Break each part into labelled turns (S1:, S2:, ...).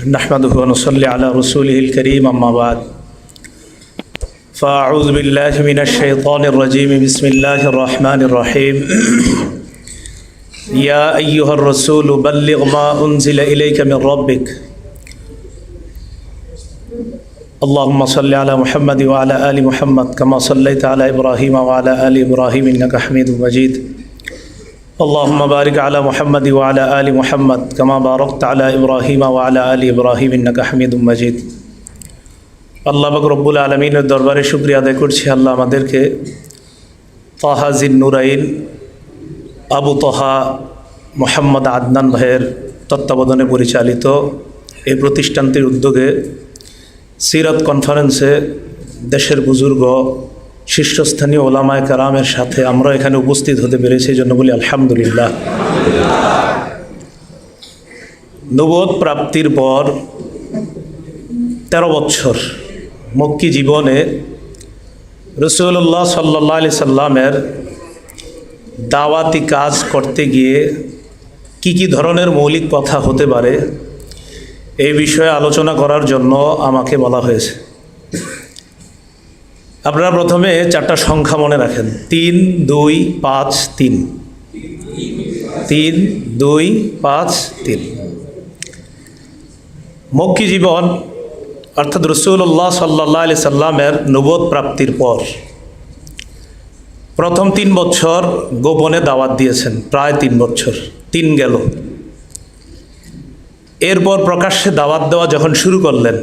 S1: نحمده ونصلي على رسوله الكريم أما بعد. فأعوذ بالله من الشيطان الرجيم. بسم الله الرحمن الرحيم. يا أيها الرسول بلغ ما أنزل إليك من ربك. اللهم صل على محمد وعلى آل محمد كما صليت على إبراهيم وعلى آل إبراهيم إنك حميد مجيد. اللهم بارك على محمد وعلى آل محمد كما باركت على إبراهيم وعلى آل إبراهيم إنك حميد مجيد আল্লাহ বাক রব্বুল আলমিনের দরবারে শুক্রিয়া আদায় করছি আল্লাহ আমাদেরকে তাহাজিন নুরাইন আবু তহা মোহাম্মদ আদনান ভাইয়ের তত্ত্বাবধানে পরিচালিত এই প্রতিষ্ঠানটির উদ্যোগে সিরাত কনফারেন্সে দেশের বুজুর্গ শীর্ষস্থানীয় ওলামায় কারামের সাথে আমরা এখানে উপস্থিত হতে পেরেছি, এই জন্য বলি আলহামদুলিল্লাহ। নবোধ প্রাপ্তির পর তেরো বছর মক্কি জীবনে রসুল্লাহ সাল্লাহ আলি সাল্লামের দাওয়াতি কাজ করতে গিয়ে কি কি ধরনের মৌলিক কথা হতে পারে, এই বিষয়ে আলোচনা করার জন্য আমাকে বলা হয়েছে। আপনারা প্রথমে চারটা সংখ্যা মনে রাখেন। তিন, দুই, পাঁচ, তিন। তিন, দুই, পাঁচ, তিন। মক্কি জীবন, অর্থাৎ রসুল্লাহ সাল্লাহ আলি সাল্লামের নবোধ প্রাপ্তির পর প্রথম তিন বছর গোপনে দাওয়াত দিয়েছেন, প্রায় তিন বছর, তিন গেল। এরপর প্রকাশ্যে দাওয়াত দেওয়া যখন শুরু করলেন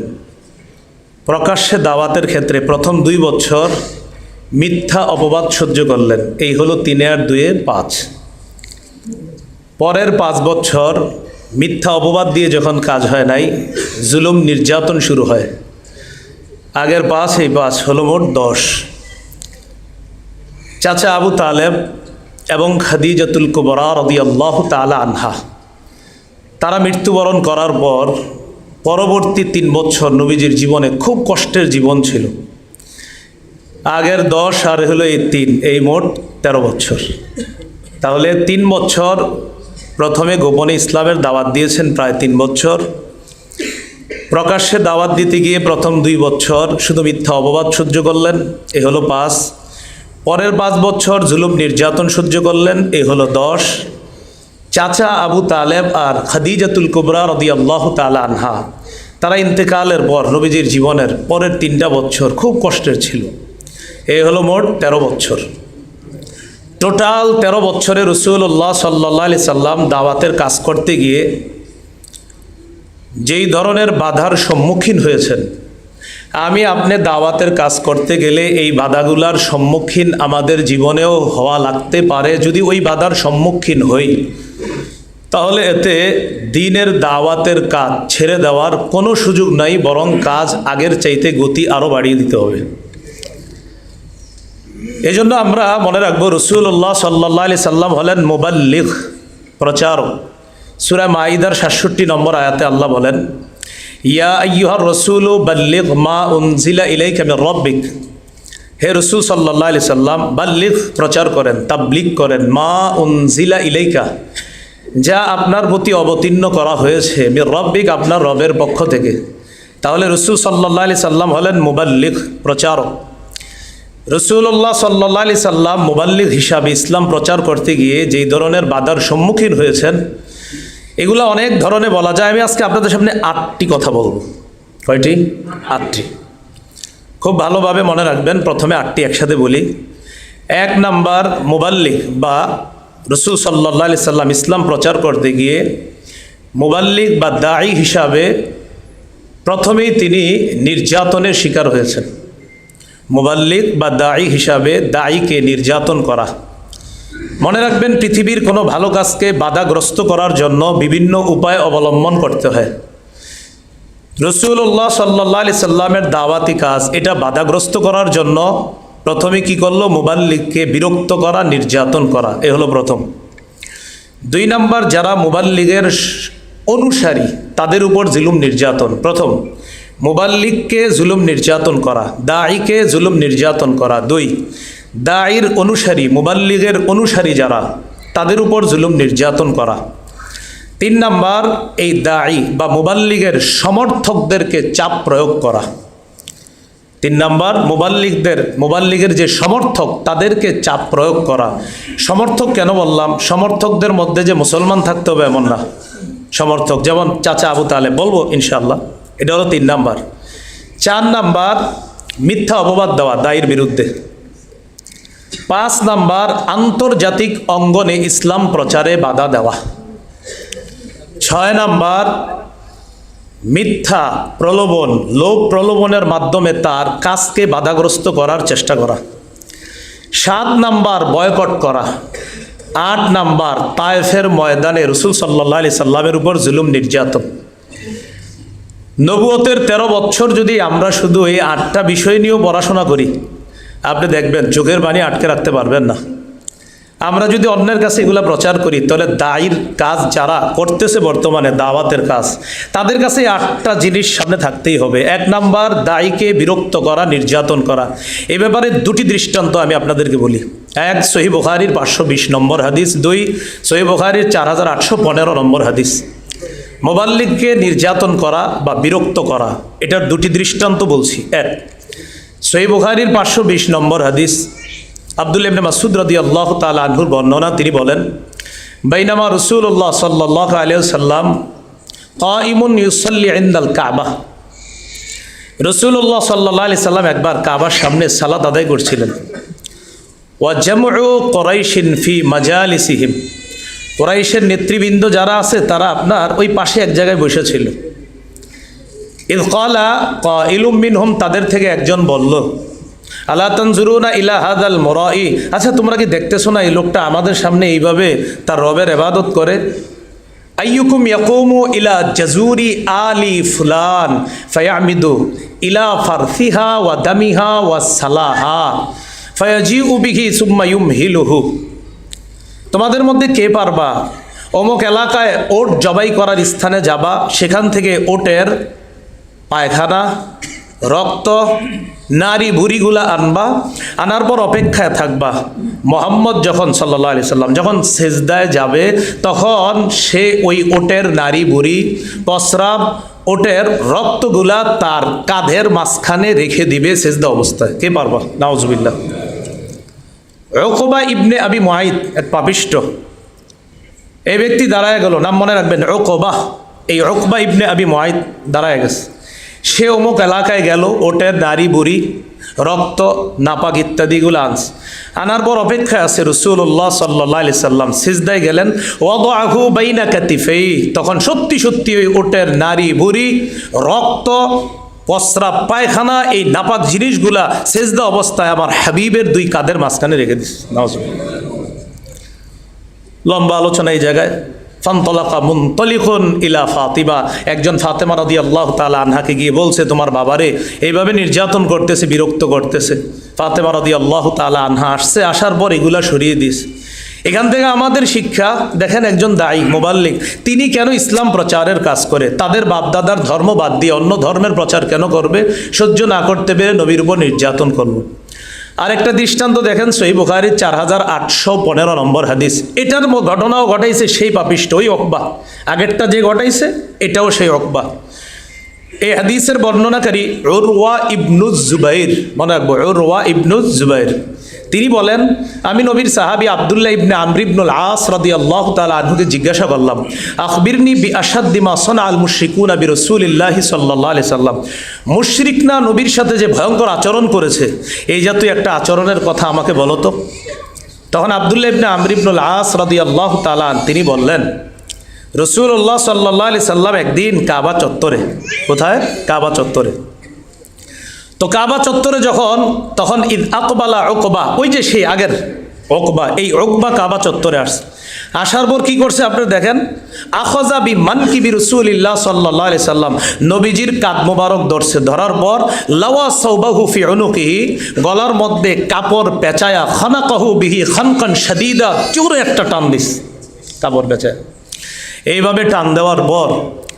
S1: প্রকাশ্যে দাওয়াতের ক্ষেত্রে প্রথম দুই বছর মিথ্যা অপবাদ সহ্য করলেন। এই হলো তিনে আর দুয়ে পাঁচ। পরের পাঁচ বছর মিথ্যা অপবাদ দিয়ে যখন কাজ হয় নাই, জুলুম নির্যাতন শুরু হয়। আগের পাঁচ, এই পাঁচ হলো মোট দশ। চাচা আবু তালেব এবং খাদিজাতুল কুবরা রদি আল্লাহ তালা আনহা, তারা মৃত্যুবরণ করার পর পরবর্তী তিন বছর নবীজির জীবনে খুব কষ্টের জীবন ছিল। আগের দশ আর হলো এই তিন, এই মোট তেরো বছর। তাহলে তিন বছর প্রথমে গোপনে ইসলামের দাওয়াত দিয়েছেন প্রায় তিন বছর। প্রকাশ্যে দাওয়াত দিতে গিয়ে প্রথম দুই বছর শুধু মিথ্যা অপবাদ সহ্য করলেন, এ হলো পাঁচ। পরের পাঁচ বছর জুলুম নির্যাতন সহ্য করলেন, এ হলো দশ। চাচা আবু তালেব আর খাদিজাতুল কুবরা রদি আল্লাহ তালা আনহা, তারা ইন্তেকালের পর নবীজির জীবনের পরের তিনটা বছর খুব কষ্টের ছিল। এ হলো মোট তেরো বছর। টোটাল তেরো বছরে রসুল্লাহ সাল্লাহ আলি সাল্লাম দাওয়াতের কাজ করতে গিয়ে যেই ধরনের বাধার সম্মুখীন হয়েছেন আমি আপনি দাওয়াতের কাজ করতে গেলে এই বাধাগুলার সম্মুখীন আমাদের জীবনেও হওয়া লাগতে পারে যদি ওই বাধার সম্মুখীন হই। তাহলে এতে দিনের দাওয়াতের কাজ ছেড়ে দেওয়ার কোনো সুযোগ নাই, বরং কাজ আগের চাইতে গতি আরও বাড়িয়ে দিতে হবে। এই জন্য আমরা মনে রাখব রসুল্লাহ সাল্লাহ আলি সাল্লাম হলেন মোবাল্লিগ প্রচারক। সুরা মাইদার সাতষট্টি নম্বর আয়াতে আল্লাহ বলেন ইয়া আইয়ুহার রসুল বাল্লিগ মা উনজিলা ইলাই কেমন রব্বিক। হে রসুল সাল্লাহ আলি সাল্লাম, বাল্লিগ প্রচার করেন, তাবলিগ করেন, মা উনজিলা ইলাইকা, যা আপনার প্রতি অবতীর্ণ করা হয়েছে, মির রব্বিক আপনার রবের পক্ষ থেকে। তাহলে রসুল সাল্লাহ আলি সাল্লাম হলেন মুবাল্লিগ প্রচারক। রসুল্লাহ সাল্লাহ আলি সাল্লাম মোবাল্লিক হিসাবে ইসলাম প্রচার করতে গিয়ে যেই ধরনের বাধার সম্মুখীন হয়েছেন এগুলো অনেক ধরনের বলা যায়। আমি আজকে আপনাদের সামনে আটটি কথা বলব। কয়টি? আটটি। খুব ভালোভাবে মনে রাখবেন, প্রথমে আটটি একসাথে বলি। এক নাম্বার, মোবাল্লিক বা রসুল সাল্লাহ আলি সাল্লাম ইসলাম প্রচার করতে গিয়ে মোবাল্লিক বা দায়ী হিসাবে প্রথমেই তিনি নির্যাতনের শিকার হয়েছেন। মোবাল্লিক বা দায়ী হিসাবে দায়ীকে নির্যাতন করা। মনে রাখবেন, পৃথিবীর কোনো ভালো কাজকে বাধাগ্রস্ত করার জন্য বিভিন্ন উপায় অবলম্বন করতে হয়। রসুল্লাহ সাল্লাহ আলি সাল্লামের দাওয়াতি কাজ, এটা বাধাগ্রস্ত করার জন্য প্রথমে কি করল? মোবাল্লিককে বিরক্ত করা, নির্যাতন করা, এ হলো প্রথম। দুই নম্বর, যারা মোবাল্লিগের অনুসারী, তাদের উপর জুলুম, নির্যাতন। প্রথম, মোবাল্লিককে জুলুম, নির্যাতন করা। দায়ীকে জুলুম, নির্যাতন করা। দুই দায়ীর অনুসারী, মোবাল্লিগের অনুসারী যারা, তাদের উপর জুলুম নির্যাতন করা। তিন নাম্বার, এই দায়ী বা মুবাল্লিগের সমর্থকদেরকে চাপ প্রয়োগ করা। তিন নাম্বার মোবাল্লিকদের মোবাল্লিগের যে সমর্থক, তাদেরকে চাপ প্রয়োগ করা। সমর্থক কেন বললাম? সমর্থকদের মধ্যে যে মুসলমান থাকতে হবে এমন না। সমর্থক, যেমন চাচা আবু তালে বলব ইনশাল্লাহ এটা হলো তিন নাম্বার। চার নাম্বার, মিথ্যা অপবাদ দেওয়া দায়ের বিরুদ্ধে। পাঁচ নাম্বার, আন্তর্জাতিক অঙ্গনে ইসলাম প্রচারে বাধা দেওয়া। ছয় নাম্বার, মিথ্যা প্রলোভন, লোভ প্রলোভনের মাধ্যমে তার কাজকে বাধাগ্রস্ত করার চেষ্টা করা। সাত নাম্বার, বয়কট করা। আট নাম্বার, তায়েফের ময়দানে রসুল সাল্লাহ আলি সাল্লামের উপর জুলুম নির্যাতন। নবুয়তের তেরো বছর যদি আমরা শুধু এই আটটা বিষয় নিয়েও পড়াশোনা করি আপনি দেখবেন, চোখের বাণী আটকে রাখতে পারবেন না। আমরা যদি অন্যের কাছে এগুলো প্রচার করি, তাহলে দায়ের কাজ যারা করতেছে বর্তমানে, দাওয়াতের কাজ, তাদের কাছে আটটা জিনিস সামনে থাকতেই হবে। এক নাম্বার দায়ীকে বিরক্ত করা, নির্যাতন করা। এ ব্যাপারে দুটি দৃষ্টান্ত আমি আপনাদেরকে বলি। এক, সহি বুখারির পাঁচশো বিশ নম্বর হাদিস। দুই, সহি বুখারির চার হাজার আটশো পনেরো নম্বর হাদিস। মোবাল্লিককে নির্যাতন করা বা বিরক্ত করা, এটার দুটি দৃষ্টান্ত বলছি। এক সহি বুখারির পাঁচশো বিশ নম্বর হাদিস। আব্দুল ইবনে মাসুদ রদি আল্লাহ তাল আনহুর বর্ণনা, তিনি বলেন, বাইনামা রসুল্লাহ সাল্লাহ আলিয়া সাল্লাম কাইমুন ইউসল্লি ইন্দাল কাবা। রসুল্লাহ সাল্লাহ আলি সাল্লাম একবার কাবার সামনে সালাদ আদায় করছিলেন। ওয়া জামু কোরাইশিন ফি মাজালিসিহিম। কোরাইশের নেতৃবৃন্দ যারা আছে, তারা আপনার ওই পাশে এক জায়গায় বসেছিল। ইদ কলা ইলুম মিনহুম তাদের থেকে একজন বলল আল্লাহ তনজুরুনা ইলা হাদাল মোরাই? আচ্ছা তোমরা কি দেখতেছো না এই লোকটা আমাদের সামনে এইভাবে তার রবের এবাদত করে? আইয়ুকুম ইয়াকুমু ইলা জাজুরি আলি ফুলান ফায়ামিদু ইলা ফারসিহা ওয়া দামিহা ওয়া সালাহা ফায়াজি উবিহি সুম্মা ইউমহিলুহু। তোমাদের মধ্যে কে পারবা? অমুক এলাকায় ওট জবাই করার স্থানে যাবা, সেখান থেকে ওটের পায়খানা, রক্ত, নারী ভুরিগুলা আনবা, আনার পর অপেক্ষায় থাকবা। মোহাম্মদ যখন সাল্লাহ আলি সাল্লাম যখন সেজদায় যাবে, তখন সে ওই ওটের নারী বুড়ি প্রস্রাব, ওটের রক্তগুলা তার কাঁধের মাঝখানে রেখে দিবে সেজদা অবস্থায়। কে পারবা? নাওজবিল্লা ওকবা ইবনে আবি মাহিদ এক পাপিষ্ট। এই ব্যক্তি দাঁড়ায় গেল। নাম মনে রাখবেন ওকবা এই ওকবা ইবনে আবি মাহিদ দাঁড়ায় গেছে। সে অমুক এলাকায় গেল ওটের দাড়ি বুড়ি, রক্ত, নাপাক ইত্যাদিগুলো আনস আনার পর অপেক্ষায় আছে রসুল্লাহ সাল্লাহ আলি সাল্লাম। সিজদায় গেলেন আহু বাইনা কাতিফেই। তখন সত্যি সত্যি ওই ওটের নারী, বুড়ি, রক্ত পসরা পায়খানা, এই নাপাক জিনিসগুলা সেজদা অবস্থায় আমার হাবিবের দুই কাদের মাঝখানে রেখে দিস লম্বা আলোচনা এই জায়গায়। ফান্তলাকা মুন্তলিকুন ইলা একজন ফাতেমা রাদি আল্লাহ তালা আনহাকে গিয়ে বলছে, তোমার বাবারে এইভাবে নির্যাতন করতেছে, বিরক্ত করতেছে। ফাতেমা রাদি আল্লাহ তালা আনহা আসছে, আসার পর এগুলা সরিয়ে দিস এখান থেকে আমাদের শিক্ষা, দেখেন একজন দায়ী, মোবাল্লিক, তিনি কেন ইসলাম প্রচারের কাজ করে? তাদের বাপদাদার ধর্ম বাদ দিয়ে অন্য ধর্মের প্রচার কেন করবে? সহ্য না করতে পেরে নবীর উপর নির্যাতন করল। আরেকটা দৃষ্টান্ত দেখেন সই বুখারির চার হাজার আটশো পনেরো নম্বর হাদিস। এটার ঘটনাও ঘটাইছে সেই পাপিষ্ট ওই অকবা। আগেরটা যে ঘটাইছে, এটাও সেই অকবা। এই হাদিসের বর্ণনাকারী ওরওয়া ইবনুজ জুবাইর, মনে রাখব ওরওয়া ইবনুজ জুবাইর। তিনি বলেন, আমি নবীর সাহাবি আবদুল্লাহ ইবনে আমর ইবনুল আস রাদি আল্লাহ তালা আনহুকে জিজ্ঞাসা করলাম, আখবিরনি বি আসাদ্দিমা সোনা আল মুশরিকুন আবি রসুলিল্লাহি সাল্লাহ আলি সাল্লাম। মুশরিকনা নবীর সাথে যে ভয়ঙ্কর আচরণ করেছে, এই জাতীয় একটা আচরণের কথা আমাকে বলো তো? তখন আবদুল্লাহ ইবনে আমর ইবনুল আস রাদি আল্লাহ তালান তিনি বললেন রসুল্লাহ সাল্লাহ আলি সাল্লাম একদিন কাবা চত্বরে, কোথায়? কাবা চত্বরে। তো কাবা চত্বরে যখন, তখন ঈদ আকবালা ওকবা ওই যে সেই আগের ওকবা এই ওকবা কাবা চত্বরে আসছে আসার পর কি করছে আপনি দেখেন? আখজা বি মান কিবি রসুলিল্লাহ সাল্লাহ আলি সাল্লাম, নবীজির কাদ মোবারক ধরছে। ধরার পর, লাওয়া সৌবাহু ফি অনুকিহি গলার মধ্যে কাপড় পেঁচায়া, খানাকাহু বিহি খানখান সাদিদা চুরে একটা টান দিস। কাপড় পেঁচায়। এইভাবে টান দেওয়ার পর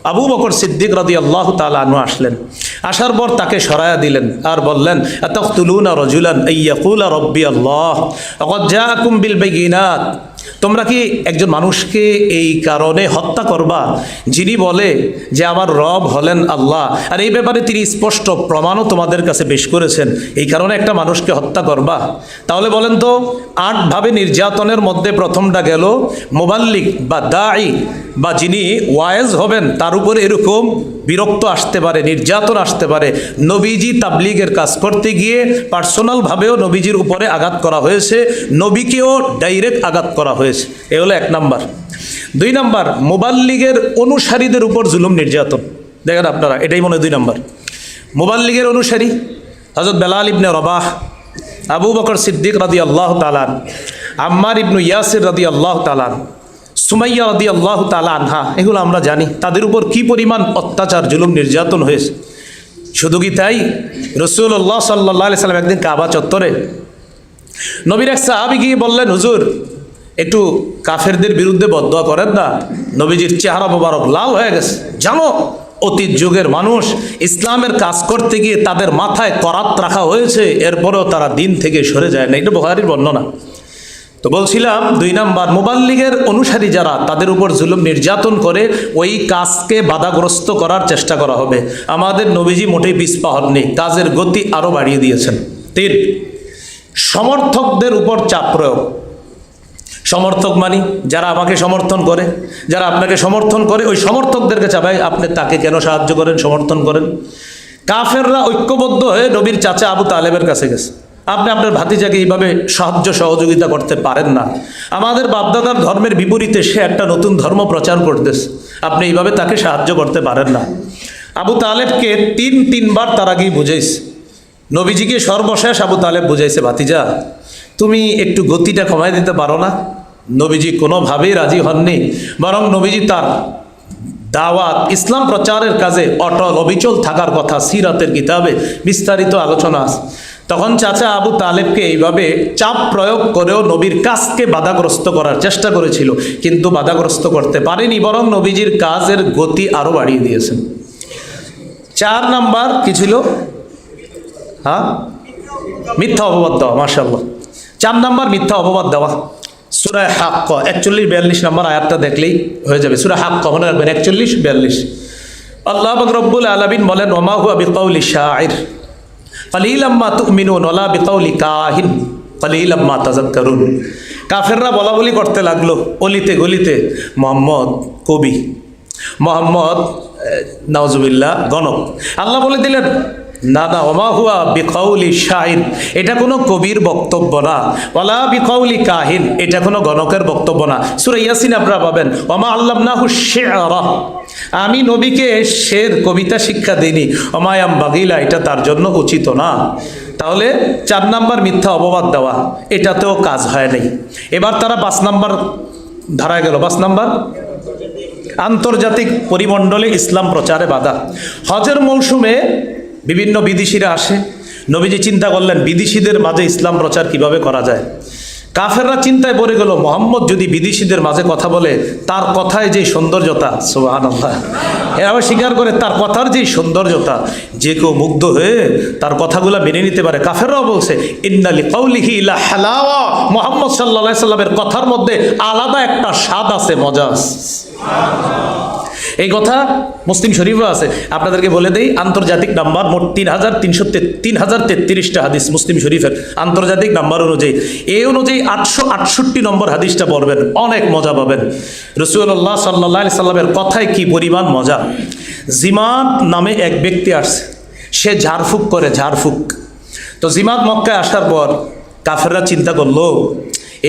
S1: আবু বকর সিদ্দিক রাদি আল্লাহ তালু আসলেন। আসার পর তাকে সরায়া দিলেন আর বললেন এতখতুলুনা রজুলান ইয়াকুলা রব্বি আল্লাহ, অকদ জাকুম বিল বেগিনাত তোমরা কি একজন মানুষকে এই কারণে হত্যা করবা? যিনি বলে যে আমার রব হলেন আল্লাহ। আর এই ব্যাপারে তিনি স্পষ্ট প্রমাণও তোমাদের কাছে পেশ করেছেন। এই কারণে একটা মানুষকে হত্যা করবা। তাহলে বলেন তো, আটভাবে নির্যাতনের মধ্যে প্রথমটা গেল মোবাল্লিক বা দায়ী বা যিনি ওয়ায়েজ হবেন, তার উপরে এরকম বিরক্ত আসতে পারে, নির্যাতন আসতে পারে। নবীজি তাবলিগের কাজ করতে গিয়ে পার্সোনালভাবেও নবীজির উপরে আঘাত করা হয়েছে, নবীকেও ডাইরেক্ট আঘাত করা হয়েছে। এ হলো এক নাম্বার। দুই নাম্বার মোবাল্লিগের অনুসারীদের উপর জুলুম, নির্যাতন। দেখেন আপনারা, এটাই মনে দুই নাম্বার। মোবাল্লিগের অনুসারী হজরত বেলাল ইবনে রবাহ, আবু বকর সিদ্দিক রাদি আল্লাহ তালান আম্মার ইবনু ইয়াসির রাদি আল্লাহ তালান সুমাইয়া রাদি আল্লাহ তালা আনহা, এগুলো আমরা জানি। তাদের উপর কি পরিমাণ অত্যাচার, জুলুম, নির্যাতন হয়েছে? শুধু কি তাই? রসুল্লাহ সাল্লাহ সাল্লাম একদিন কাবা চত্বরে নবীর এক সাহাবি গিয়ে বললেন, হুজুর, একটু কাফেরদের বিরুদ্ধে বদয়া করেন না। নবীজির চেহারা মোবারক লাল হয়ে গেছে। জানো, অতীত যুগের মানুষ ইসলামের কাজ করতে গিয়ে তাদের মাথায় করাত রাখা হয়েছে। এরপরেও তারা দিন থেকে সরে যায় না। এটা বহারির বর্ণনা। তো বলছিলাম, দুই নাম্বার মোবাল্লিগের অনুসারী যারা, তাদের উপর জুলুম নির্যাতন করে ওই কাজকে বাধাগ্রস্ত করার চেষ্টা করা হবে। আমাদের নবীজি মোটেই পিছপা হননি কাজের গতি আরও বাড়িয়ে দিয়েছেন। তিন, সমর্থকদের উপর চাপ প্রয়োগ। সমর্থক মানি যারা আমাকে সমর্থন করে, যারা আপনাকে সমর্থন করে, ওই সমর্থকদেরকে চাপায় আপনি তাকে কেন সাহায্য করেন, সমর্থন করেন? কাফেররা ঐক্যবদ্ধ হয়ে নবীর চাচা আবু তালেবের কাছে গেছে। আপনি আপনার ভাতিজাকে এইভাবে সাহায্য সহযোগিতা করতে পারেন না। আমাদের বাপদাদার ধর্মের বিপরীতে সে একটা নতুন ধর্ম প্রচার করতেছে। আপনি এইভাবে তাকে সাহায্য করতে পারেন না। আবু তালেবকে তিন তিনবার তার আগেই বুঝাইছে। নবীজিকে সর্বশেষ আবু তালেব বুঝাইছে, ভাতিজা, তুমি একটু গতিটা কমাই দিতে পারো না। নবীজি কোনোভাবেই রাজি হননি। বরং নবীজি তার দাওয়াত ইসলাম প্রচারের কাজে অটল, অবিচল থাকার কথা সিরাতের কিতাবে বিস্তারিত আলোচনা আছে। তখন চাচা আবু তালেবকে এইভাবে চাপ প্রয়োগ করেও নবীর কাজকে বাধাগ্রস্ত করার চেষ্টা করেছিল। কিন্তু বাধাগ্রস্ত করতে পারেনি, বরং নবীজির কাজের গতি আরও বাড়িয়ে দিয়েছেন। চার নাম্বার কি ছিল? হ্যাঁ মিথ্যা অপবাদ দেওয়া মার্শাল্লাহ চার নাম্বার মিথ্যা অপবাদ দেওয়া। সুরায় হাক্ক, একচল্লিশ, বিয়াল্লিশ নাম্বার আয়াতটা দেখলেই হয়ে যাবে। সুরায় হাক্ক, মনে রাখবেন, একচল্লিশ, বিয়াল্লিশ। আল্লাহ রব্বুল আলমিন বলেন ওমাহু বিকাউলি শাহির কলিলাম্মা তুমিনুন ওলা বিকাউলি কাহিন তাজাদ করুন কাফেররা বলা বলি করতে লাগল, অলিতে গলিতে, মোহাম্মদ কবি, মোহাম্মদ নওয়াজুবিল্লাহ গণক। আল্লাহ বলে দিলেন না না হুয়া বিকৌলি শাহিন এটা কোনো কবির বক্তব্য না। ওলা বিকৌলি কাহিন। এটা কোনো গণকের বক্তব্য না। সুরে ইয়াসিন আপনারা পাবেন। ওমা আল্লাহ নাহু শেয়ারা আমি নবীকে শের কবিতা শিক্ষা দিইনি। অমায়াম বাগিলা এটা তার জন্য উচিত না। তাহলে চার নাম্বার মিথ্যা অপবাদ দেওয়া। এটাতেও কাজ হয় নাই। এবার তারা পাঁচ নাম্বার ধারায় গেল। পাঁচ নাম্বার। আন্তর্জাতিক পরিমণ্ডলে ইসলাম প্রচারে বাধা। হজের মৌসুমে বিভিন্ন বিদেশিরা আসে। নবীজি চিন্তা করলেন, বিদেশিদের মাঝে ইসলাম প্রচার কীভাবে করা যায়? কাফেররা চিন্তায় পড়ে গেল, মোহাম্মদ যদি বিদেশিদের মাঝে কথা বলে, তার কথায় যে সৌন্দর্যতা সোহান আল্লাহ স্বীকার করে, তার কথার যে সৌন্দর্যতা, যে কেউ মুগ্ধ হয়ে তার কথাগুলো মেনে নিতে পারে। কাফেররাও বলছে ইন্নালি কৌলিহি হালাওয়া। মোহাম্মদ সাল্লাহ সাল্লামের কথার মধ্যে আলাদা একটা স্বাদ আছে, মজা এই কথা মুসলিম শরীফও আছে। আপনাদেরকে বলে দেই, আন্তর্জাতিক নাম্বার মোট তিন হাজার তিনশো তিন হাজার তেত্রিশটা হাদিস মুসলিম শরীফের আন্তর্জাতিক নাম্বার অনুযায়ী। এই অনুযায়ী আটশো আটষট্টি নম্বর হাদিসটা পড়বেন, অনেক মজা পাবেন। রসুল্লাহ সাল্লাহ সাল্লামের কথায় কি পরিমাণ মজা? জিমাত নামে এক ব্যক্তি আসছে, সে ঝাড়ফুঁক করে, ঝাড়ফুঁক। তো জিমাত মক্কায় আসার পর কাফেররা চিন্তা করল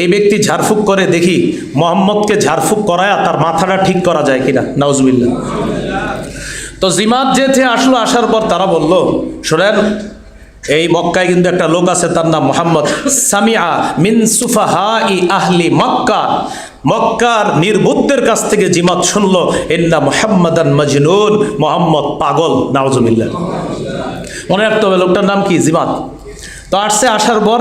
S1: এই ব্যক্তি ঝাড়ফুঁক করে দেখি মোহাম্মদকে ঝাড়ফুঁক করায় তার মাথাটা ঠিক করা যায় কিনা? নাউজবিল্লা তো জিমাত যেতে আসলো, আসার পর তারা বলল, শোনেন, এই মক্কায় কিন্তু একটা লোক আছে, তার নাম মোহাম্মদ সামিয়া মিন সুফাহা ই আহলি মক্কা। মক্কার নির্বুদ্ধের কাছ থেকে জিমাত শুনলো এন্না মোহাম্মদান মজনুন, মোহাম্মদ পাগল। নাওজুবিল্লা মনে রাখতে হবে, লোকটার নাম কি? জিমাত। তো আসছে, আসার পর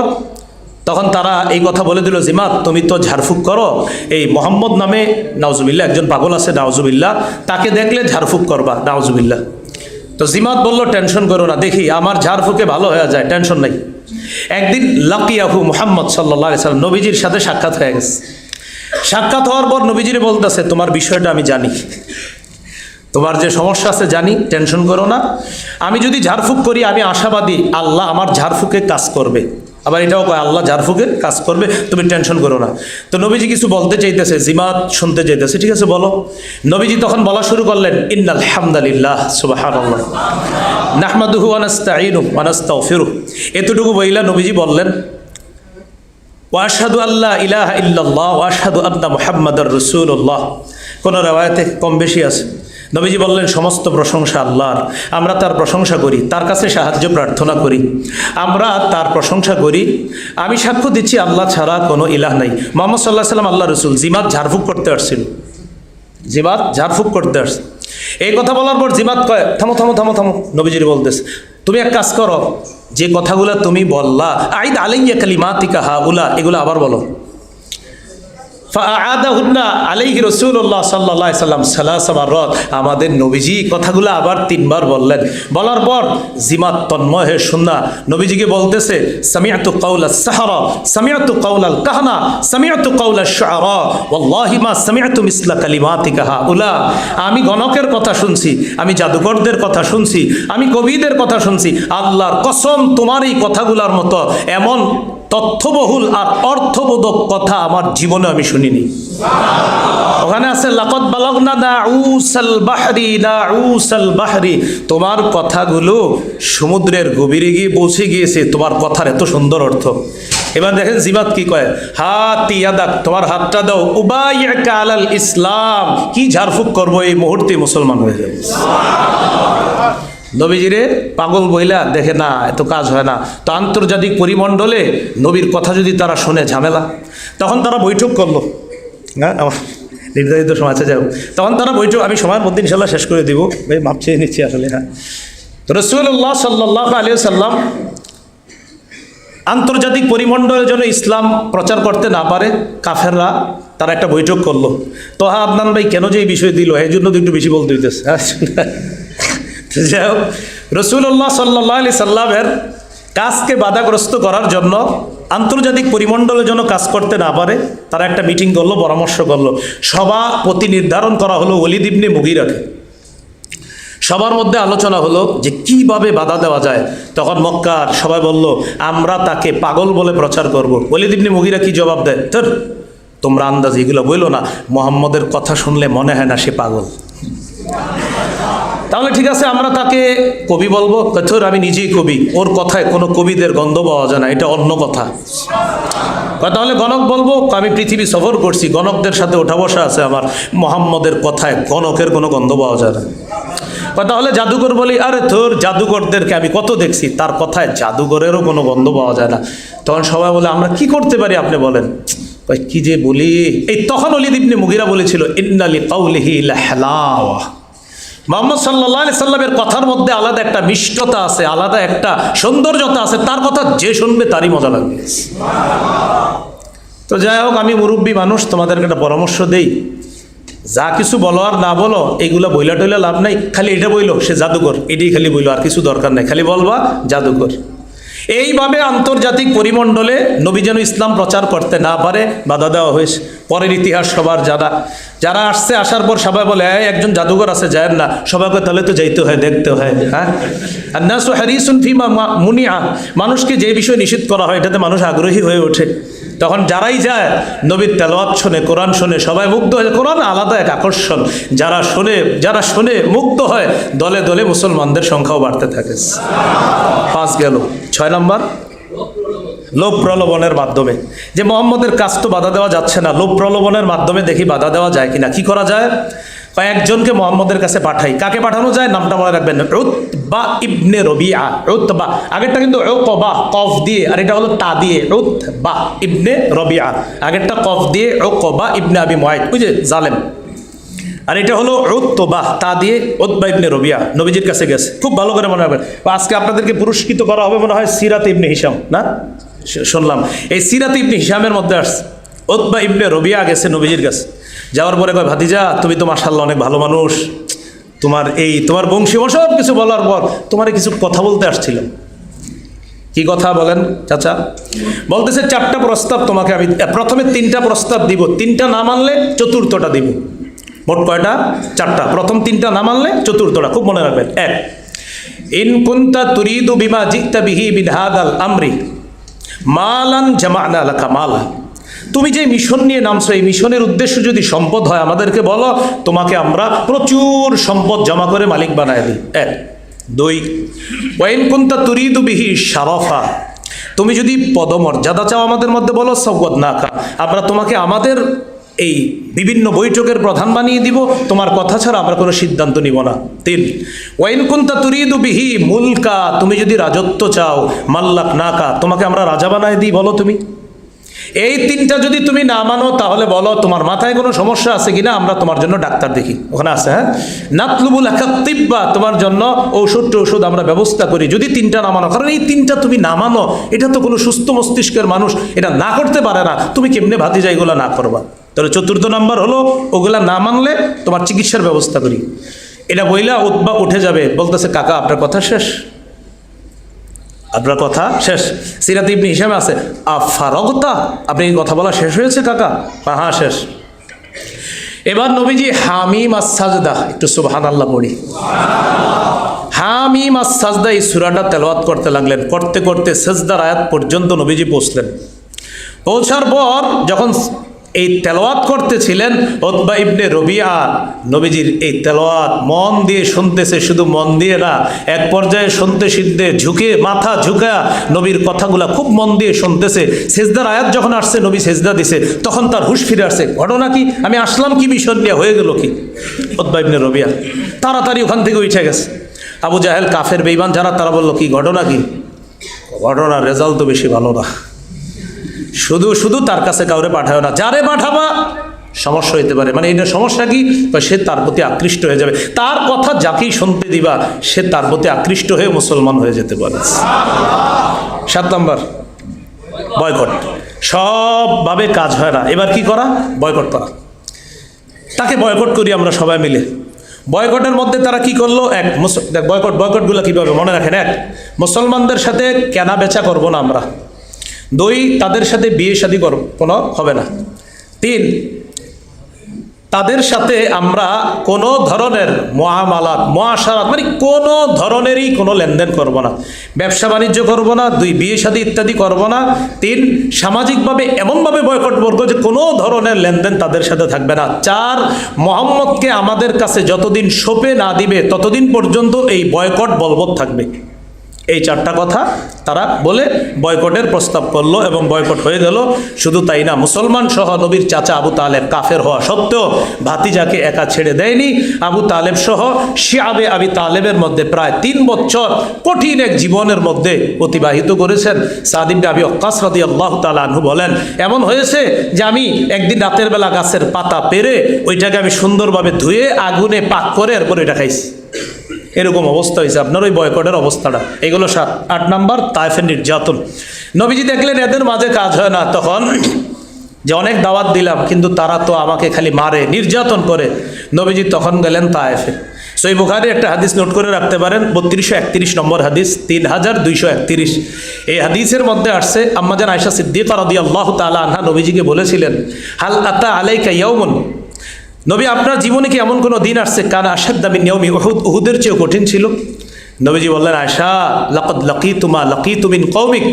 S1: তখন তারা এই কথা বলে দিল, জিমাত, তুমি তো ঝাড়ফুঁক করো। এই মোহাম্মদ নামে নাওজুবিল্লা একজন পাগল আছে নাওজুবিল্লা তাকে দেখলে ঝাড়ফুঁক করবা নাওজুবিল্লা তো জিমাত বলল, টেনশন করো না, দেখি আমার ঝাড়ফুঁকে ভালো হয়ে যায়, টেনশন নাই। একদিন লাকিয়াহু মোহাম্মদ সাল্লাহ সাল্লাম নবীজির সাথে সাক্ষাৎ হয়ে গেছে। সাক্ষাৎ হওয়ার পর নবীজিরে বলতেছে, তোমার বিষয়টা আমি জানি। তোমার যে সমস্যা আছে, জানি, টেনশন করো না। আমি যদি ঝাড়ফুঁক করি, আমি আশাবাদী, আল্লাহ আমার ঝাড়ফুঁকে কাজ করবে। আবার এটাও কয়, আল্লাহ ঝাড়ফুঁকে কাজ করবে, তুমি টেনশন করো না। তো নবীজি কিছু বলতে চাইতেছে, জিমাত শুনতে চাইতেছে, ঠিক আছে, বলো। নবীজি তখন বলা শুরু করলেন, ইন্নাল হামদালিল্লাহ, সুবাহানাল্লাহ, নাহমাদুহু আনাস্তাগফিরু এতটুকু বইলা নবীজি বললেন ওয়াশহাদু আল্লাহ ইলাহা ইল্লাল্লাহ ওয়াশহাদু আন্না মুহাম্মাদার রাসূলুল্লাহ। কোনো রেওয়ায়াতে কম বেশি আছে? নবীজি বললেন, সমস্ত প্রশংসা আল্লাহর। আমরা তার প্রশংসা করি, তার কাছে সাহায্য প্রার্থনা করি। আমরা তার প্রশংসা করি। আমি সাক্ষ্য দিচ্ছি, আল্লাহ ছাড়া কোনো ইলাহ নাই। মোহাম্মদ সাল্লাহ সাল্লাম আল্লাহ রসুল, জিমাত ঝাড়ফুঁক করতে আসছিল। জিমাত ঝাড়ফুঁক করতে আসছে। এই কথা বলার পর জিমাত কয়, থামো থামো থামো থামো। নবীজির বলতেছে, তুমি এক কাজ করো, যে কথাগুলো তুমি বললা, আইদ আলাইয়া কালিমাতিকা হা উলা এগুলো আবার বলো। মাররাত। আমাদের নবীজি কথাগুলো আবার তিনবার বললেন। বলার পর জিমাত তন্ময় হয়ে শুননা। নবীজিকে বলতেছে কালিমাতিকা হাউলা। আমি গণকের কথা শুনছি, আমি জাদুকরদের কথা শুনছি, আমি কবিদের কথা শুনছি। আল্লাহর কসম তোমার এই কথাগুলোর মতো এমন তথ্যবহুল আর অর্থবোধক কথা আমার জীবনে আমি শুনিনি। ওখানে আছে লাকত বালগনা না উসাল বাহরি না উসাল বাহরি। তোমার কথাগুলো সমুদ্রের গভীরে গিয়ে পৌঁছে গিয়েছে, তোমার কথার এত সুন্দর অর্থ। এবার দেখেন জিমাত কি কয়, হাত ইয়াদাক, তোমার হাতটা দাও উবাই আলাল ইসলাম। কি ঝাড়ফুঁক করব এই মুহূর্তে মুসলমান হয়ে যাবে। নবীজিরে পাগল বইলা দেখে না, এত কাজ হয় না। তো আন্তর্জাতিক পরিমণ্ডলে নবীর কথা যদি তারা শোনে, ঝামেলা। তখন তারা বৈঠক করল। হ্যাঁ আমার নির্ধারিত সময় আছে, যাই তখন তারা বৈঠক, আমি সময়ের মধ্যে ইনশাল্লাহ শেষ করে দিব। ভাই, মাপ চেয়ে নিচ্ছি আসলে হ্যাঁ। তো রসুল্লাহ সাল্লাহ আলিয়া সাল্লাম আন্তর্জাতিক পরিমণ্ডলের জন্য ইসলাম প্রচার করতে না পারে, কাফেররা তারা একটা বৈঠক করল। তো হ্যাঁ আদনান ভাই কেন যে এই বিষয় দিল? এই জন্য তো একটু বেশি বলতে হইতেছে। যাই হোক রসুল্লাহ সাল্লাহ আলি সাল্লামের কাজকে বাধাগ্রস্ত করার জন্য আন্তর্জাতিক পরিমণ্ডলের জন্য কাজ করতে না পারে, তারা একটা মিটিং করল, পরামর্শ করল। সভাপতি নির্ধারণ করা হলো অলিদ ইবনে মুগিরাকে। সবার মধ্যে আলোচনা হলো যে কীভাবে বাধা দেওয়া যায়। তখন মক্কার সবাই বলল, আমরা তাকে পাগল বলে প্রচার করব। অলিদ ইবনে মুগিরা কি জবাব দেয়? তোর তোমরা আন্দাজ এগুলো বইলো না। মোহাম্মদের কথা শুনলে মনে হয় না সে পাগল। তাহলে ঠিক আছে, আমরা তাকে কবি বলব। কথর আমি নিজেই কবি। ওর কথায় কোনো কবিদের গন্ধ পাওয়া যায় না, এটা অন্য কথা। তাহলে গণক বলব, আমি পৃথিবী সফর করছি, গণকদের সাথে ওঠা বসা আছে আমার। মোহাম্মদের কথায় গণকের কোনো গন্ধ পাওয়া যায় না। তাহলে জাদুকর বলি, আরে তোর জাদুকরদেরকে আমি কত দেখছি? তার কথায় জাদুকরেরও কোনো গন্ধ পাওয়া যায় না। তখন সবাই বলে, আমরা কি করতে পারি? আপনি বলেন কি যে বলি? এই তখন অলিদ মুগিরা বলেছিল, ইন্নালি কাউলিহি লাহলাওয়া। মোহাম্মদ সাল্লাহ আলি সাল্লামের কথার মধ্যে আলাদা একটা মিষ্টতা আছে, আলাদা একটা সৌন্দর্যতা আছে, তার কথা যে শুনবে তারই মজা লাগবে। তো যাই হোক, আমি মুরব্বী মানুষ, তোমাদেরকে একটা পরামর্শ দেই। যা কিছু বলো আর না বলো এইগুলো বইলা টইলা লাভ নাই, খালি এটা বইলো, সে জাদুকর, এটাই খালি বইলো, আর কিছু দরকার নাই, খালি বলবা জাদুকর। এইভাবে আন্তর্জাতিক পরিমণ্ডলে নবী যেন ইসলাম প্রচার করতে না পারে, বাধা দেওয়া হয়েছে। পরের ইতিহাস সবার যারা যারা আসছে, আসার পর সবাই বলে হ্যাঁ একজন জাদুঘর আছে যায় না। সবাইকে তাহলে তো যাইতে হয়, দেখতে হয় হ্যাঁ? মুনিয়া। মানুষকে যে বিষয় নিষেধ করা হয়, এটাতে মানুষ আগ্রহী হয়ে ওঠে। তখন যারাই যায়, নবীর তেলোয়াত শোনে, কোরআন শোনে, সবাই মুগ্ধ হয় কোরআন আলাদা এক আকর্ষণ। যারা শোনে যারা শোনে মুগ্ধ হয়, দলে দলে মুসলমানদের সংখ্যাও বাড়তে থাকে। পাঁচ গেল। ছয় নম্বর? লোভ প্রলোভনের মাধ্যমে। যে মোহাম্মদের কাজ তো বাধা দেওয়া যাচ্ছে না, লোভ প্রলোভনের মাধ্যমে দেখি বাধা দেওয়া যায় কিনা। কি করা যায়? কয়েকজনকে মোহাম্মদের কাছে পাঠাই। কাকে পাঠানো যায়? নামটা মনে রাখবেন। বা ইবনে রবিআ। বা আগেরটা কিন্তু বা কফ দিয়ে। আর এটা হলো তা দিয়ে। বা ইবনে রবিআ। আগেরটা কফ দিয়ে বা ইবনে আবি মহাইদ বুঝে জালেম। আর এটা হলো বা তা দিয়ে ওতবা ইবনে রবিয়া নবীজির কাছে গেছে। খুব ভালো করে মনে রাখবেন। আজকে আপনাদেরকে পুরস্কৃত করা হবে মনে হয় সিরাত ইবনে হিসাম না? শুনলাম। এই সিরাত ইবনে হিসামের মধ্যে আসছে। ওতবা ইবনে রবিয়া গেছে নবীজির কাছে। যাওয়ার পরে কয়, ভাতিজা, তুমি তো মাসাল্লাহ অনেক ভালো মানুষ। তোমার এই, তোমার বংশী সব কিছু বলার পর তোমার কিছু কথা বলতে আসছিলাম। কি কথা বলেন, চাচা? বলতেছে, চারটা প্রস্তাব তোমাকে আমি, প্রথমে তিনটা প্রস্তাব দিব। তিনটা না মানলে চতুর্থটা দিব। মোট কয়টা? চারটা। প্রথম তিনটা না মানলে চতুর্থটা। খুব মনে রাখবেন। এক, ইন কুন্তা তুরিদু বিমা জিতা বিহি বিধাদাল আমরি। মালান জামানা আলাকা মাল। তুমি যে মিশন নিয়ে নামছো, এই মিশনের উদ্দেশ্য যদি সম্পদ হয়, আমাদেরকে বলো, তোমাকে আমরা প্রচুর সম্পদ জমা করে মালিক বানায় দিই। এক। দুই, ওয়াইন কুন্তা তুরিদু বিহি শারফা। তুমি যদি পদমর্যাদা চাও আমাদের মধ্যে, বলো সৌগত না আমরা তোমাকে আমাদের এই বিভিন্ন বৈঠকের প্রধান বানিয়ে দিব। তোমার কথা ছাড়া আমরা কোনো সিদ্ধান্ত নিব না। তিন, ওয়াইন কুন্তা তুরিদু বিহি মুলকা, তুমি যদি রাজত্ব চাও, মাল্লাক নাকা, তোমাকে আমরা রাজা বানায় দিই, বলো তুমি। এই তিনটা যদি তুমি না মানো, তাহলে বলো, তোমার মাথায় কোনো সমস্যা আছে কিনা, আমরা তোমার জন্য ডাক্তার দেখি। ওখানে আছে হ্যাঁ? নাতলুবুল তিব্বা, তোমার জন্য ঔষধ টৌষধ আমরা ব্যবস্থা করি। যদি তিনটা না মানো, কারণ এই তিনটা তুমি না মানো, এটা তো কোনো সুস্থ মস্তিষ্কের মানুষ, এটা না করতে পারে না। তুমি কেমনে ভাতি যায় এগুলো না করবা? তাহলে চতুর্থ নাম্বার হলো, ওগুলা না মানলে তোমার চিকিৎসার ব্যবস্থা করি। এটা বইলা উৎবা উঠে যাবে। বলতেছে, কাকা, আপনার কথা শেষ। আপনার কথা শেষ। সিরাত ইবনি হিসাবে আছে, আফারগতা? আপনি কথা বলা শেষ হয়েছে, কাকা? বা হ্যাঁ শেষ। এবার নবীজি, হামিম আসাজদা একটু সুবহান আল্লাহ পড়ি। হামিম আসাজদা এই সুরাটা তেলাওয়াত করতে লাগলেন। করতে করতে সেজদার আয়াত পর্যন্ত নবীজি পৌঁছলেন। পৌঁছার পর যখন এই তেলোয়াত করতেছিলেন ওতবা ইবনে রবিয়া। নবীজির এই তেলোয়াত মন দিয়ে শুনতেছে, শুধু মন দিয়ে না, এক পর্যায়ে শুনতে শুনতে ঝুঁকে, মাথা ঝুঁকা নবীর কথাগুলা খুব মন দিয়ে শুনতেছে। সেজদার আয়াত যখন আসছে, নবী সেজদা দিছে, তখন তার হুশ ফিরে আসছে ঘটনা কি? আমি আসলাম কি মিশন নিয়ে? হয়ে গেল কি? ওতবা ইবনে রবিয়া তাড়াতাড়ি ওখান থেকে উঠে গেছে। আবু জাহেল কাফের বেইমান যারা, তারা বলল, কি ঘটনা কি? ঘটনার রেজাল্ট তো বেশি ভালো না। শুধু শুধু তার কাছে কাউরে পাঠাও না। যারে পাঠাবা সমস্যা হইতে পারে। মানে এটা সমস্যা কি? সে তার প্রতি আকৃষ্ট হয়ে যাবে। তার কথা যাকেই শুনতে দিবা সে তার প্রতি আকৃষ্ট হয়ে মুসলমান হয়ে যেতে পারে। সাত নম্বর বয়কট। সবভাবে কাজ হয় না। এবার কি করা? বয়কট করা। তাকে বয়কট করি আমরা সবাই মিলে। বয়কটের মধ্যে তারা কি করল? এক মুস- দেখ, বয়কট বয়কটগুলো কীভাবে মনে রাখেন? এক মুসলমানদের সাথে কেনা বেচা করব না আমরা। দুই, তাদের সাথে বিয়ে শাদী কোনো হবে না। তিন, তাদের সাথে আমরা কোনো ধরনের মহামালাত, মহাসারাত মানে কোনো ধরনেরই কোনো লেনদেন করব না। ব্যবসা বাণিজ্য করব না, দুই, বিয়ে শাদী ইত্যাদি করব না। তিন, সামাজিকভাবে এমনভাবে বয়কট করব যে কোনো ধরনের লেনদেন তাদের সাথে থাকবে না। চার, মোহাম্মদকে আমাদের কাছে যতদিন সোপে না দিবে, ততদিন পর্যন্ত এই বয়কট বলবৎ থাকবে। এই চারটা কথা তারা বলে বয়কটের প্রস্তাব করল এবং বয়কট হয়ে গেল। শুধু তাই না, মুসলমান সহ নবীর চাচা আবু তালেব কাফের হওয়া সত্ত্বেও ভাতিজাকে একা ছেড়ে দেয়নি। আবু তালেব সহ শিয়াবে আবি তালেবের মধ্যে প্রায় তিন বছর কঠিন এক জীবনের মধ্যে অতিবাহিত করেছেন। সাদিম আবি অক্কাস রাদি আল্লাহ তালু বলেন, এমন হয়েছে যে আমি একদিন রাতের বেলা গাছের পাতা পেরে ওইটাকে আমি সুন্দরভাবে ধুয়ে আগুনে পাক করে এরপর এটা খাইছি। এরকম অবস্থা হয়েছে। আপনার ওই বয়কটের অবস্থাটা। এগুলো সাত, আট নাম্বার, তাইফের নির্যাতন। নবীজি দেখলেন এদের মাঝে কাজ হয় না। তখন যে অনেক দাওয়াত দিলাম, কিন্তু তারা তো আমাকে খালি মারে, নির্যাতন করে। নবীজি তখন গেলেন তায়েফে সই বুখারি একটা হাদিস নোট করে রাখতে পারেন। বত্রিশশো একত্রিশ নম্বর হাদিস, তিন হাজার দুইশো একত্রিশ। এই হাদিসের মধ্যে আসছে আম্মাজান আয়সা সিদ্দিক রদি আল্লাহ তালা আনহা নবীজিকে বলেছিলেন, হাল আতা আলাইকা ইয়াউমুন? নবী, আপনার জীবনে কি এমন কোনো দিন আসছে? কান আশাদ দামি নিয়মি উহুদ, উহুদের চেয়েও কঠিন ছিল। নবীজি বললেন আশা লকদ লকি তুমা লকি তুমিন কৌমিক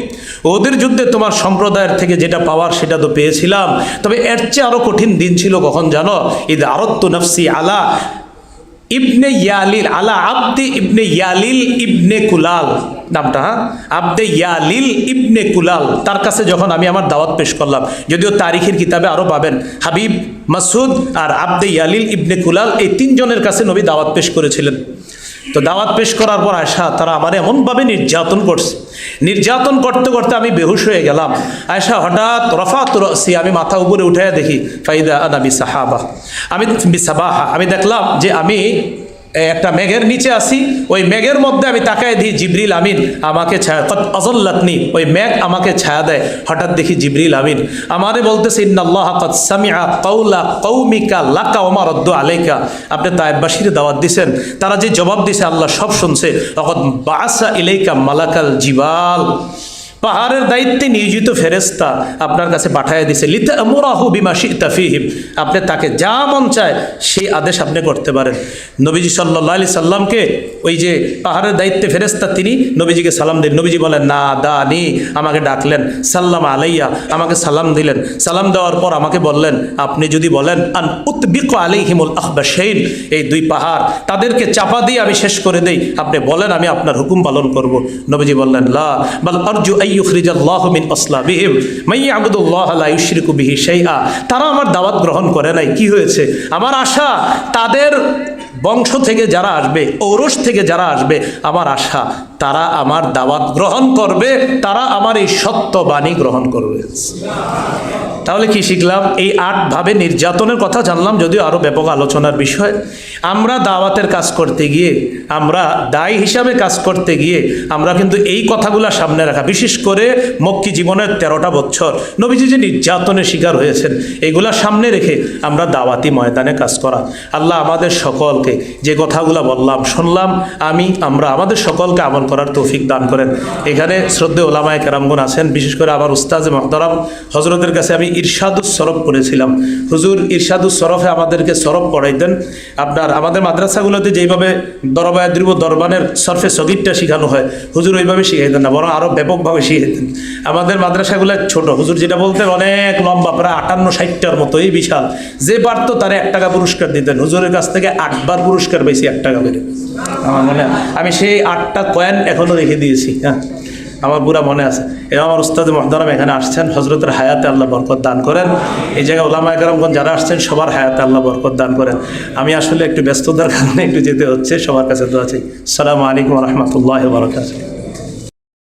S1: ওদের যুদ্ধে তোমার সম্প্রদায়ের থেকে যেটা পাওয়ার সেটা তো পেয়েছিলাম। তবে এর চেয়ে আরও কঠিন দিন ছিল কখন জানো? ঈদ আরত্তু নফসি আলা ইবনে ইয়ালিল, আলা আব্দে ইবনে ইয়ালিল ইবনে কুলাল। নামটা হ্যাঁ? আব্দে ইয়ালিল ইবনে কুলাল। তার কাছে যখন আমি আমার দাওয়াত পেশ করলাম, যদিও তারিখের কিতাবে আরও পাবেন, হাবিব, মাসুদ আর আব্দে ইয়ালিল ইবনে কুলাল, এই তিনজনের কাছে নবী দাওয়াত পেশ করেছিলেন। তো দাওয়াত পেশ করার পর আয়সা তারা আমার এমনভাবে নির্যাতন করছে। নির্যাতন করতে করতে আমি বেহুশ হয়ে গেলাম। আয়সা হঠাৎ রফা রসি, আমি মাথা উপরে উঠে দেখি, ফাইদা আনা বিসাহাবা। আমি বিসাবাহা, আমি দেখলাম যে আমি একটা মেঘের নিচে আসি, ওই মেঘের মধ্যে আমি তাকায় দিই জিবরিল আমিন আমাকে ছায়া অজল্লাতনি, ওই মেঘ আমাকে ছায়া দেয়। হঠাৎ দেখি জিবরিল আমিন। আমারে বলতেছে, ইন্নাল্লাহ কওলা কৌমিকা লাকা ওমা রদ্দ আলাইকা। আপনি তাইবাসীর দাওয়াত দিছেন। তারা যে জবাব দিছে, আল্লাহ সব শুনছে। তখন বাসা ইলেকা মালাকাল জিবাল। পাহাড়ের দায়িত্বে নিয়োজিত ফেরেস্তা আপনার কাছে পাঠায় দিছে আপনি তাকে যা মন চায় সেই আদেশ আপনি করতে পারেন। নবীজি সাল্লাহ আলি সাল্লামকে ওই যে পাহাড়ের দায়িত্বে ফেরেস্তা তিনি নবীজিকে সালাম দিন। নবীজি বলেন, না, দা, নি, আমাকে ডাকলেন, সাল্লাম আলাইয়া, আমাকে সালাম দিলেন। সালাম দেওয়ার পর আমাকে বললেন, আপনি যদি বলেন, আন উৎবিক আলাইহিমুল আহবাসেইন এই দুই পাহাড় তাদেরকে চাপা দিয়ে আমি শেষ করে দেই, আপনি বলেন আমি আপনার হুকুম পালন করব। নবীজি বললেন, লা, বাল আরজু আইয়ুখরিজাল্লাহু তারা আমার দাওয়াত গ্রহণ করে নাই। কি হয়েছে? আমার আশা তাদের বংশ থেকে যারা আসবে, ঔরস থেকে যারা আসবে, আমার আশা, তারা আমার দাওয়াত গ্রহণ করবে, তারা আমার এই সত্য বাণী গ্রহণ করবে। তাহলে কি শিখলাম? এই আটভাবে নির্যাতনের কথা জানলাম, যদিও আরও ব্যাপক আলোচনার বিষয়। আমরা দাওয়াতের কাজ করতে গিয়ে, আমরা দায়ী হিসাবে কাজ করতে গিয়ে, আমরা কিন্তু এই কথাগুলো সামনে রাখা। বিশেষ করে মক্কি জীবনের তেরোটা বছর। নবীজি যে নির্যাতনের শিকার হয়েছেন, এগুলা সামনে রেখে আমরা দাওয়াতি ময়দানে কাজ করা। আল্লাহ আমাদের সকলকে যে কথাগুলো বললাম, শুনলাম, আমি, আমরা আমাদের সকলকে আমল করার তৌফিক দান করেন। এখানে শ্রদ্ধে ওলামায় কেরামগুন আছেন, বিশেষ করে আমার উস্তাজ মহতারাম। হজরতের কাছে আমি ইরশাদুস সরফ পড়েছিলাম। হুজুর, ইরশাদুস সরফে আমাদেরকে সরফ পড়াইতেন আপনার, আমাদের মাদ্রাসাগুলোতে যেইভাবে দরবায় দ্রুব দরবানের সরফে সগিরটা শেখানো হয়, হুজুর ওইভাবে শিখাইতেন না, বরং আরও ব্যাপকভাবে শিখাইতেন। আমাদের মাদ্রাসাগুলো ছোট, হুজুর যেটা বলতেন অনেক লম্বা, প্রায় আটান্ন ষাটটার মতো এই বিশাল। যে পারতো তারা এক টাকা পুরস্কার দিতেন। হুজুরের কাছ থেকে আটবার পুরস্কার পাইছি আট টাকা করে। আমার মনে আমি সেই আটটা কয়েন এখনও রেখে দিয়েছি হ্যাঁ। আমার পুরা মনে আছে। এবং আমার উস্তাদ মহদারাম এখানে আসছেন হজরতের হায়াতে আল্লাহ বরকত দান করেন। এই জায়গায় ওলামা একরমগঞ্জ যারা আসছেন, সবার হায়াতে আল্লাহ বরকত দান করেন। আমি আসলে একটু ব্যস্ততার কারণে একটু যেতে হচ্ছে, সবার কাছে তো আছি সালামু আলাইকুম রহমতুল্লাহ বরকাত